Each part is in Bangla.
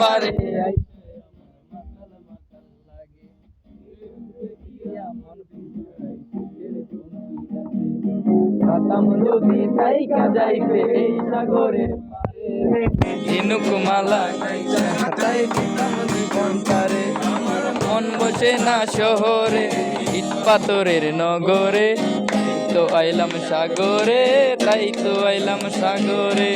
পারে খাতাম যদি তাইকা যাইবে এই সাগরের ঝিনুক খাতায় দিতাম জীবন তারে মন বসে না শহরে ইট পাথরের নগরে। তো আইলাম সাগরে, তাই তো আইলাম সাগরে।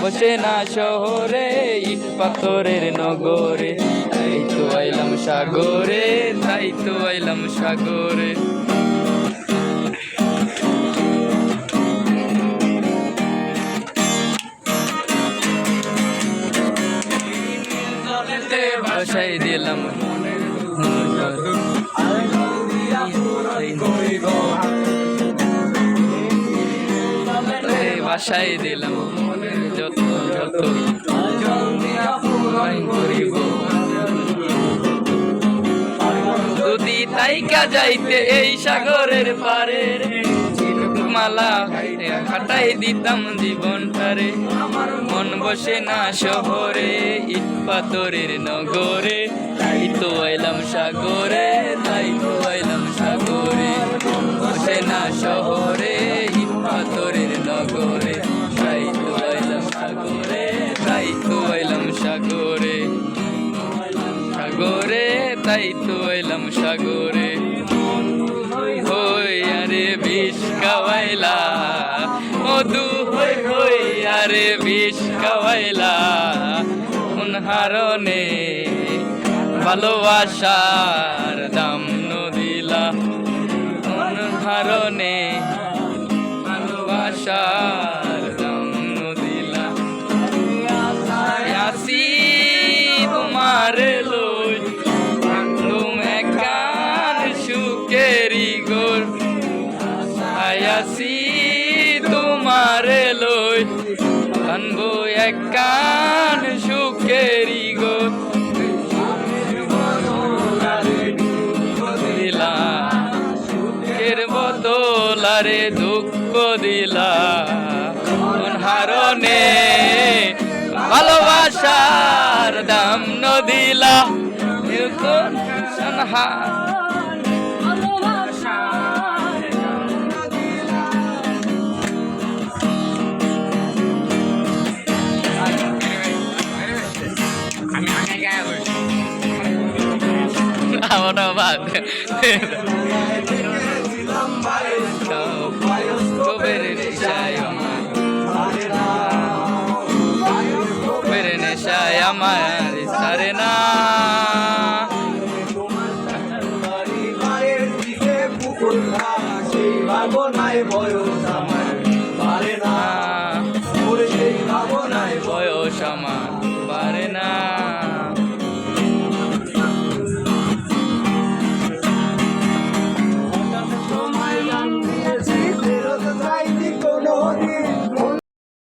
বসে না শহরে, ইট পাথরের নগরে। তাই তো আইলাম সাগরে, তাই তো আইলাম সাগরে। বসাই দিলাম বাসাই দিলাম যত যত যদি তাইকা যাইতে এই সাগরের পারে, মালা খাটাই দিতাম জীবনটারে। আমার মন বসে না শহরে, ইট পাথরের নগরে, তাই তো আইলাম সাগরে। সাগরে, তাই তো এলাম সাগরে। হই, আরে বিষ খাওয়াইলা। মধু, হই হই, আরে বিষ খাওয়াইলা। কোন হারনে ভালোবাসার দাম নদিলা। কোন তোমার লই আনব এক কান সুকেরি গোর দিলা, সুখের বদলারে দুঃখ দিলা। হারনে ভালোবাসার দাম নদিলা। কোন আমার। না। বয়স আমার। পারে না। বয়স